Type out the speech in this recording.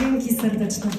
Dzięki serdeczne.